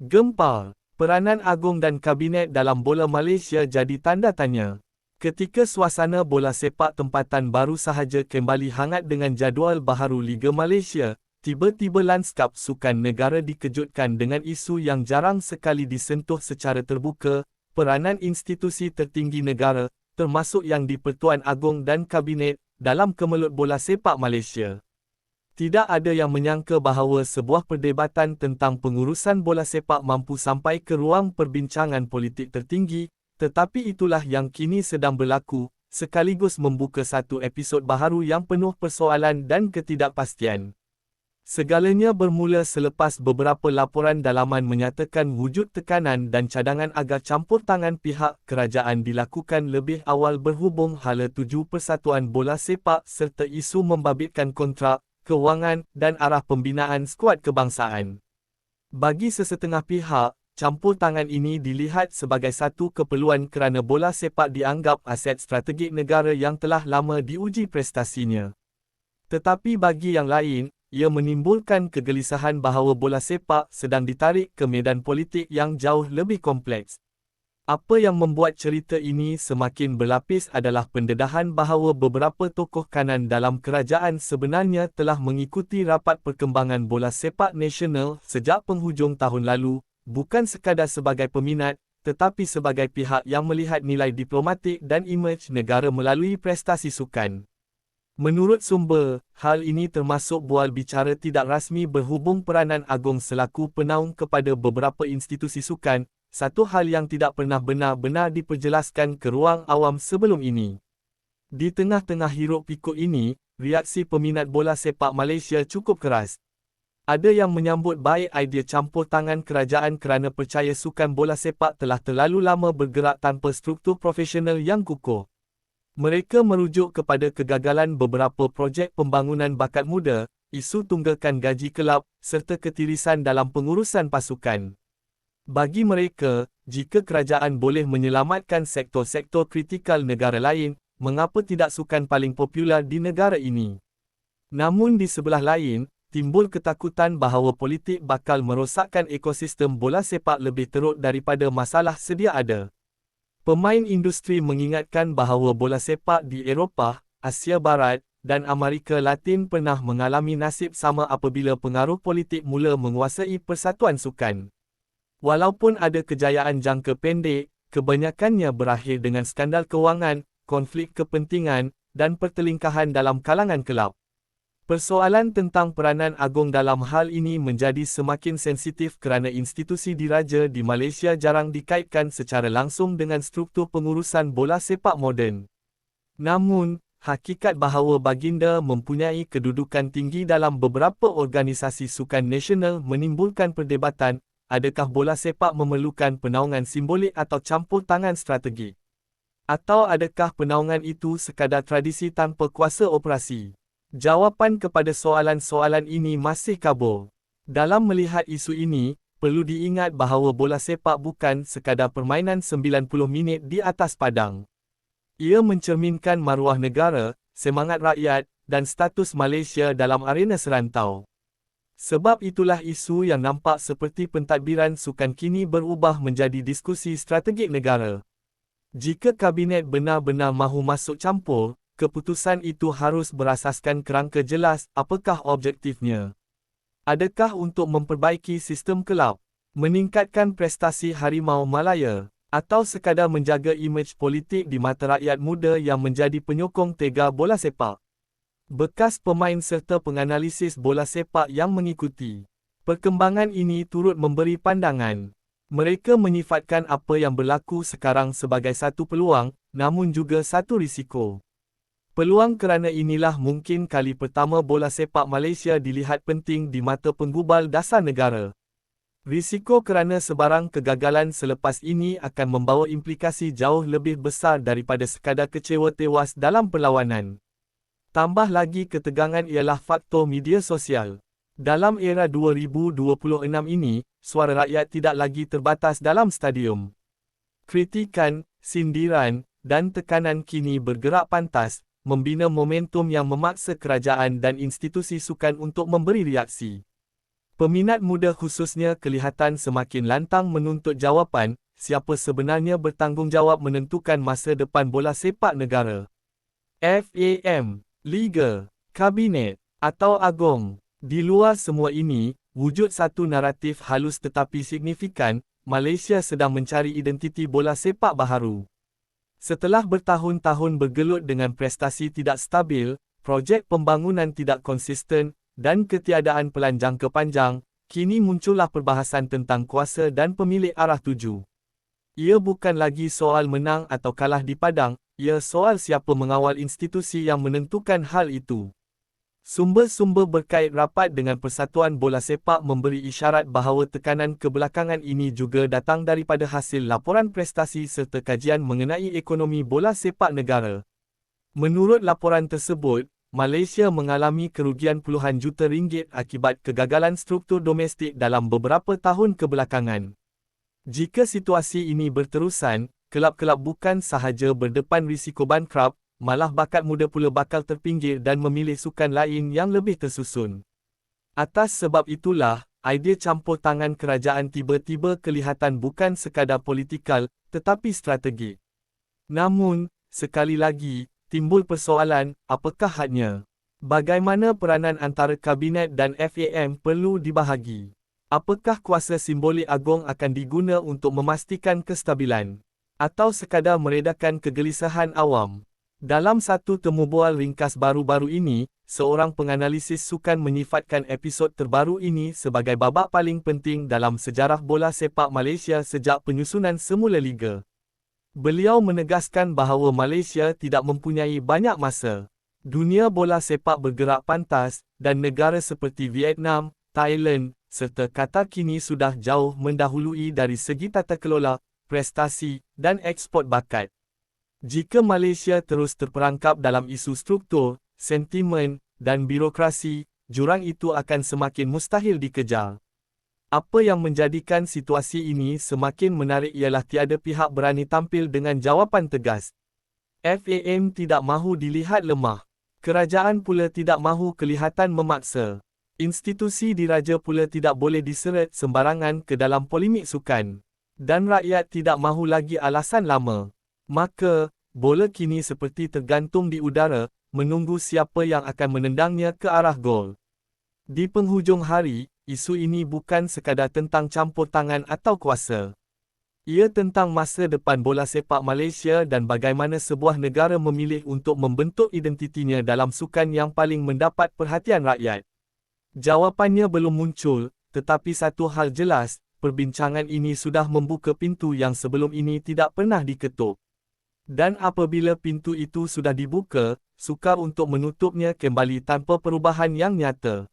Gempar, peranan Agong dan Kabinet dalam bola Malaysia jadi tanda tanya. Ketika suasana bola sepak tempatan baru sahaja kembali hangat dengan jadual baharu Liga Malaysia, tiba-tiba lanskap sukan negara dikejutkan dengan isu yang jarang sekali disentuh secara terbuka, peranan institusi tertinggi negara, termasuk yang di-Pertuan Agong dan Kabinet, dalam kemelut bola sepak Malaysia. Tidak ada yang menyangka bahawa sebuah perdebatan tentang pengurusan bola sepak mampu sampai ke ruang perbincangan politik tertinggi, tetapi itulah yang kini sedang berlaku, sekaligus membuka satu episod baharu yang penuh persoalan dan ketidakpastian. Segalanya bermula selepas beberapa laporan dalaman menyatakan wujud tekanan dan cadangan agar campur tangan pihak kerajaan dilakukan lebih awal berhubung hala tuju persatuan bola sepak serta isu membabitkan kontrak, kewangan dan arah pembinaan skuad kebangsaan. Bagi sesetengah pihak, campur tangan ini dilihat sebagai satu keperluan kerana bola sepak dianggap aset strategik negara yang telah lama diuji prestasinya. Tetapi bagi yang lain, ia menimbulkan kegelisahan bahawa bola sepak sedang ditarik ke medan politik yang jauh lebih kompleks. Apa yang membuat cerita ini semakin berlapis adalah pendedahan bahawa beberapa tokoh kanan dalam kerajaan sebenarnya telah mengikuti rapat perkembangan bola sepak nasional sejak penghujung tahun lalu, bukan sekadar sebagai peminat, tetapi sebagai pihak yang melihat nilai diplomatik dan imej negara melalui prestasi sukan. Menurut sumber, hal ini termasuk bual bicara tidak rasmi berhubung peranan Agong selaku penaung kepada beberapa institusi sukan, satu hal yang tidak pernah benar-benar diperjelaskan ke ruang awam sebelum ini. Di tengah-tengah hiruk pikuk ini, reaksi peminat bola sepak Malaysia cukup keras. Ada yang menyambut baik idea campur tangan kerajaan kerana percaya sukan bola sepak telah terlalu lama bergerak tanpa struktur profesional yang kukuh. Mereka merujuk kepada kegagalan beberapa projek pembangunan bakat muda, isu tunggakan gaji kelab, serta ketirisan dalam pengurusan pasukan. Bagi mereka, jika kerajaan boleh menyelamatkan sektor-sektor kritikal negara lain, mengapa tidak sukan paling popular di negara ini? Namun di sebelah lain, timbul ketakutan bahawa politik bakal merosakkan ekosistem bola sepak lebih teruk daripada masalah sedia ada. Pemain industri mengingatkan bahawa bola sepak di Eropah, Asia Barat, dan Amerika Latin pernah mengalami nasib sama apabila pengaruh politik mula menguasai persatuan sukan. Walaupun ada kejayaan jangka pendek, kebanyakannya berakhir dengan skandal kewangan, konflik kepentingan, dan pertelingkahan dalam kalangan kelab. Persoalan tentang peranan Agong dalam hal ini menjadi semakin sensitif kerana institusi diraja di Malaysia jarang dikaitkan secara langsung dengan struktur pengurusan bola sepak moden. Namun, hakikat bahawa baginda mempunyai kedudukan tinggi dalam beberapa organisasi sukan nasional menimbulkan perdebatan adakah bola sepak memerlukan penaungan simbolik atau campur tangan strategi? Atau adakah penaungan itu sekadar tradisi tanpa kuasa operasi? Jawapan kepada soalan-soalan ini masih kabur. Dalam melihat isu ini, perlu diingat bahawa bola sepak bukan sekadar permainan 90 minit di atas padang. Ia mencerminkan maruah negara, semangat rakyat, dan status Malaysia dalam arena serantau. Sebab itulah isu yang nampak seperti pentadbiran sukan kini berubah menjadi diskusi strategik negara. Jika kabinet benar-benar mahu masuk campur, keputusan itu harus berasaskan kerangka jelas apakah objektifnya. Adakah untuk memperbaiki sistem kelab, meningkatkan prestasi Harimau Malaya, atau sekadar menjaga imej politik di mata rakyat muda yang menjadi penyokong tega bola sepak? Bekas pemain serta penganalisis bola sepak yang mengikuti. Perkembangan ini turut memberi pandangan. Mereka menyifatkan apa yang berlaku sekarang sebagai satu peluang, namun juga satu risiko. Peluang kerana inilah mungkin kali pertama bola sepak Malaysia dilihat penting di mata penggubal dasar negara. Risiko kerana sebarang kegagalan selepas ini akan membawa implikasi jauh lebih besar daripada sekadar kecewa tewas dalam perlawanan. Tambah lagi ketegangan ialah faktor media sosial. Dalam era 2026 ini, suara rakyat tidak lagi terbatas dalam stadium. Kritikan, sindiran, dan tekanan kini bergerak pantas, membina momentum yang memaksa kerajaan dan institusi sukan untuk memberi reaksi. Peminat muda khususnya kelihatan semakin lantang menuntut jawapan, siapa sebenarnya bertanggungjawab menentukan masa depan bola sepak negara. FAM, Liga, Kabinet, atau Agong. Di luar semua ini, wujud satu naratif halus tetapi signifikan, Malaysia sedang mencari identiti bola sepak baharu. Setelah bertahun-tahun bergelut dengan prestasi tidak stabil, projek pembangunan tidak konsisten, dan ketiadaan pelan jangka panjang, kini muncullah perbahasan tentang kuasa dan pemilik arah tuju. Ia bukan lagi soal menang atau kalah di padang, ia soal siapa mengawal institusi yang menentukan hal itu. Sumber-sumber berkait rapat dengan Persatuan Bola Sepak memberi isyarat bahawa tekanan kebelakangan ini juga datang daripada hasil laporan prestasi serta kajian mengenai ekonomi bola sepak negara. Menurut laporan tersebut, Malaysia mengalami kerugian puluhan juta ringgit akibat kegagalan struktur domestik dalam beberapa tahun kebelakangan. Jika situasi ini berterusan, kelab-kelab bukan sahaja berdepan risiko bankrupt, malah bakat muda pula bakal terpinggir dan memilih sukan lain yang lebih tersusun. Atas sebab itulah, idea campur tangan kerajaan tiba-tiba kelihatan bukan sekadar politikal, tetapi strategi. Namun, sekali lagi, timbul persoalan, apakah hadnya? Bagaimana peranan antara Kabinet dan FAM perlu dibahagi? Apakah kuasa simbolik agung akan diguna untuk memastikan kestabilan? Atau sekadar meredakan kegelisahan awam? Dalam satu temubual ringkas baru-baru ini, seorang penganalisis sukan menyifatkan episod terbaru ini sebagai babak paling penting dalam sejarah bola sepak Malaysia sejak penyusunan semula liga. Beliau menegaskan bahawa Malaysia tidak mempunyai banyak masa. Dunia bola sepak bergerak pantas dan negara seperti Vietnam, Thailand serta Qatar kini sudah jauh mendahului dari segi tata kelola, prestasi dan ekspor bakat. Jika Malaysia terus terperangkap dalam isu struktur, sentimen dan birokrasi, jurang itu akan semakin mustahil dikejar. Apa yang menjadikan situasi ini semakin menarik ialah tiada pihak berani tampil dengan jawapan tegas. FAM tidak mahu dilihat lemah. Kerajaan pula tidak mahu kelihatan memaksa. Institusi diraja pula tidak boleh diseret sembarangan ke dalam polemik sukan. Dan rakyat tidak mahu lagi alasan lama. Maka, bola kini seperti tergantung di udara, menunggu siapa yang akan menendangnya ke arah gol. Di penghujung hari, isu ini bukan sekadar tentang campur tangan atau kuasa. Ia tentang masa depan bola sepak Malaysia dan bagaimana sebuah negara memilih untuk membentuk identitinya dalam sukan yang paling mendapat perhatian rakyat. Jawapannya belum muncul, tetapi satu hal jelas, perbincangan ini sudah membuka pintu yang sebelum ini tidak pernah diketuk. Dan apabila pintu itu sudah dibuka, sukar untuk menutupnya kembali tanpa perubahan yang nyata.